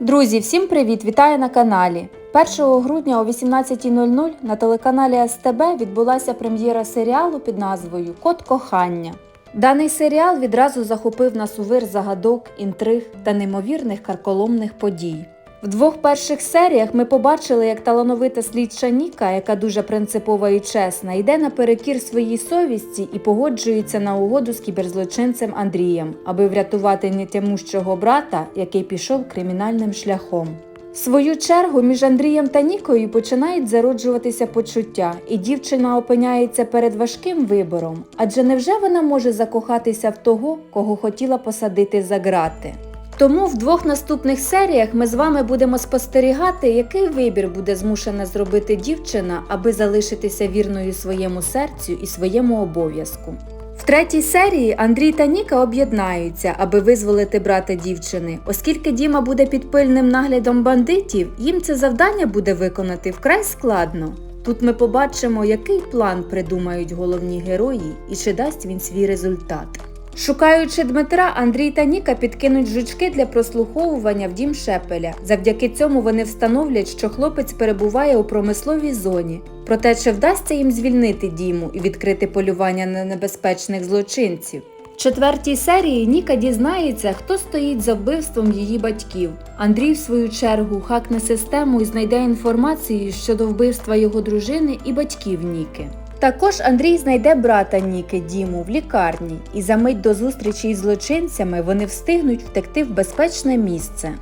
Друзі, всім привіт! Вітаю на каналі. 1 грудня о 18.00 на телеканалі СТБ відбулася прем'єра серіалу під назвою Код кохання. Даний серіал відразу захопив нас у вир загадок, інтриг та неймовірних карколомних подій. В двох перших серіях ми побачили, як талановита слідча Ніка, яка дуже принципова і чесна, йде наперекір своїй совісті і погоджується на угоду з кіберзлочинцем Андрієм, аби врятувати нетямущого брата, який пішов кримінальним шляхом. В свою чергу між Андрієм та Нікою починають зароджуватися почуття, і дівчина опиняється перед важким вибором, адже невже вона може закохатися в того, кого хотіла посадити за грати? Тому в двох наступних серіях ми з вами будемо спостерігати, який вибір буде змушена зробити дівчина, аби залишитися вірною своєму серцю і своєму обов'язку. В третій серії Андрій та Ніка об'єднаються, аби визволити брата дівчини. Оскільки Діма буде під пильним наглядом бандитів, їм це завдання буде виконати вкрай складно. Тут ми побачимо, який план придумають головні герої і чи дасть він свій результат. Шукаючи Дмитра, Андрій та Ніка підкинуть жучки для прослуховування в дім Шепеля. Завдяки цьому вони встановлять, що хлопець перебуває у промисловій зоні. Проте чи вдасться їм звільнити Діму і відкрити полювання на небезпечних злочинців? В четвертій серії Ніка дізнається, хто стоїть за вбивством її батьків. Андрій, в свою чергу, хакне систему і знайде інформацію щодо вбивства його дружини і батьків Ніки. Також Андрій знайде брата Ніки Діму в лікарні, і за мить до зустрічі із злочинцями вони встигнуть втекти в безпечне місце.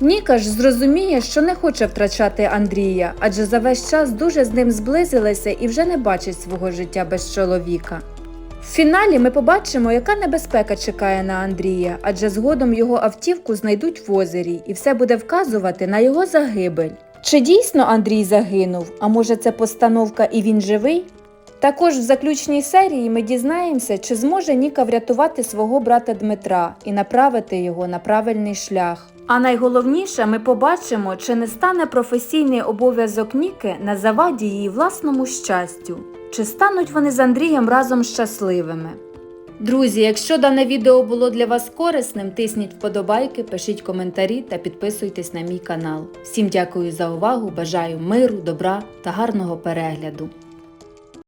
Ніка ж зрозуміє, що не хоче втрачати Андрія, адже за весь час дуже з ним зблизилася і вже не бачить свого життя без чоловіка. В фіналі ми побачимо, яка небезпека чекає на Андрія, адже згодом його автівку знайдуть в озері, і все буде вказувати на його загибель. Чи дійсно Андрій загинув? А може це постановка і він живий? Також в заключній серії ми дізнаємося, чи зможе Ніка врятувати свого брата Дмитра і направити його на правильний шлях. А найголовніше, ми побачимо, чи не стане професійний обов'язок Ніки на заваді її власному щастю, чи стануть вони з Андрієм разом щасливими. Друзі, якщо дане відео було для вас корисним, тисніть вподобайки, пишіть коментарі та підписуйтесь на мій канал. Всім дякую за увагу, бажаю миру, добра та гарного перегляду.